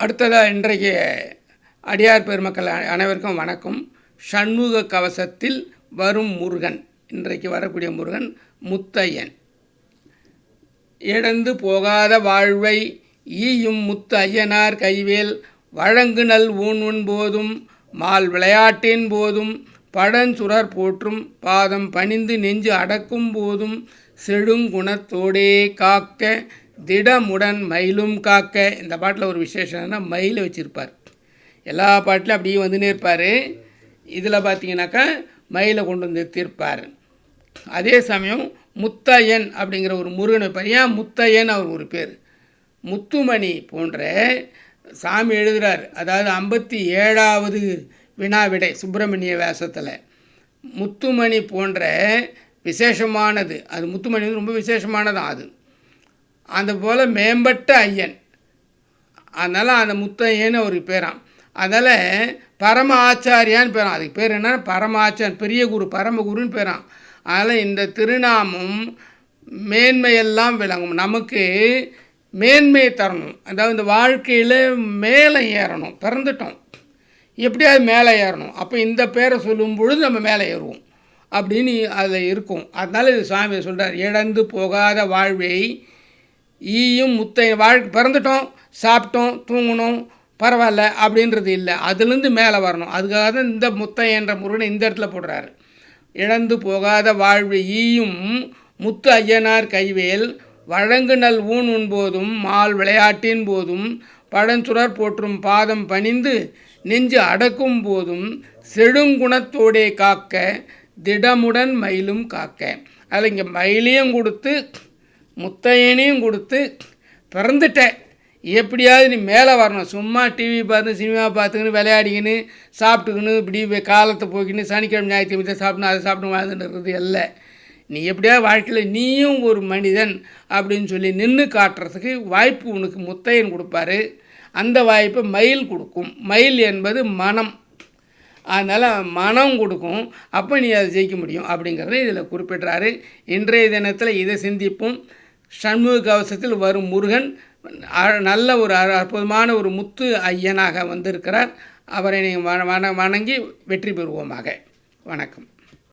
அடுத்ததாக இன்றைக்கு அடியார் பெருமக்கள் அனைவருக்கும் வணக்கம். சண்முக கவசத்தில் வரும் முருகன். இன்றைக்கு வரக்கூடிய முருகன் முத்தையன். இழந்து போகாத வாழ்வை ஈயும் முத்து ஐயனார் கைவேல் வழங்கு நல் ஊன் உண் போதும் மால் விளையாட்டின் போதும் பழஞ்சுரர் போற்றும் பாதம் பணிந்து நெஞ்சு அடக்கும் போதும் செழுங்குணத்தோடே காக்க திடமுடன் மயிலும் காக்க. இந்த பாட்டில் ஒரு விசேஷம்னா மயிலை வச்சுருப்பார். எல்லா பாட்டிலும் அப்படியே வந்துன்னே இருப்பார். இதில் பார்த்தீங்கன்னாக்கா மயிலை கொண்டு வந்து தீர்ப்பார். அதே சமயம் முத்தையன் அப்படிங்கிற ஒரு முருகன் பையன் முத்தையன் அவர் ஒரு பேர்? முத்துமணி போன்ற சாமி எழுதுகிறார் அதாவது ஐம்பத்தி ஏழாவது வினாவிடை சுப்பிரமணிய வேஷத்தில். முத்துமணி போன்ற விசேஷமானது. அது முத்துமணி வந்து ரொம்ப விசேஷமானதான் அது. அந்த போல் மேம்பட்ட ஐயன். அதனால் அந்த முத்தையன்னு ஒரு பேராம். அதனால் பரம. ஆச்சாரியான்னு பேரான் அதுக்கு பேர் என்ன பரமாச்சார் பெரிய குரு பரமகுருன்னு பேரான் அதனால் இந்த திருநாமம் மேன்மையெல்லாம் விளங்கும். நமக்கு மேன்மையை தரணும். அதாவது இந்த வாழ்க்கையில் மேலே ஏறணும். பிறந்துட்டோம். எப்படியாவது மேலே ஏறணும். அப்போ இந்த பேரை சொல்லும் பொழுது நம்ம மேலே ஏறுவோம். அப்படின்னு அதில் இருக்கும். அதனால் இது சுவாமி சொல்கிறார் இழந்து போகாத வாழ்வை ஈயும் முத்தை வாழ் பிறந்துட்டோம் சாப்பிட்டோம் தூங்கணும் பரவாயில்ல அப்படின்றது இல்லை. அதுலேருந்து மேலே வரணும். அதுக்காக தான் இந்த முத்தை என்ற முருகனை இந்த இடத்துல போடுறாரு. இழந்து போகாத வாழ்வு ஈயும் முத்து ஐயனார் கைவேல் வழங்கு நல் ஊன் உண்போதும் மால் விளையாட்டின் போதும் பழஞ்சுரர் போற்றும் பாதம் பணிந்து நெஞ்சு அடக்கும் போதும் செழுங்குணத்தோடே காக்க திடமுடன் மயிலும் காக்க. அதில் இங்கே மயிலையும் கொடுத்து முத்தையனையும் கொடுத்து பிறந்துட்டேன். எப்படியாவது நீ மேலே வரணும். சும்மா டிவி பார்த்து சினிமா பார்த்துக்கின்னு விளையாடிக்கின்னு சாப்பிட்டுக்கின்னு இப்படி காலத்தை போக்கின்னு சனிக்கிழமை ஞாயிற்றுக்கிழமை இதை சாப்பிடணும் அதை சாப்பிட்டு வாழ்ந்துன்றது இல்லை. நீ எப்படியாவது வாழ்க்கையில் நீயும் ஒரு மனிதன் அப்படின்னு சொல்லி நின்று காட்டுறதுக்கு வாய்ப்பு உனக்கு முத்தையன் கொடுப்பாரு. அந்த வாய்ப்பை மயில் கொடுக்கும். மயில் என்பது மனம். அதனால் மனம் கொடுக்கும். அப்போ நீ அதை ஜெயிக்க முடியும் அப்படிங்கிறத இதில் குறிப்பிட்றாரு. இன்றைய தினத்தில் இதை சிந்திப்போம். சண்முக கவசத்தில் வரும் முருகன் அ- நல்ல ஒரு அற்புதமான ஒரு முத்து ஐயனாக வந்திருக்கிறார். அவரை நீங்கள் வண- வணங்கி வெற்றி பெறுவோமாக. வணக்கம்.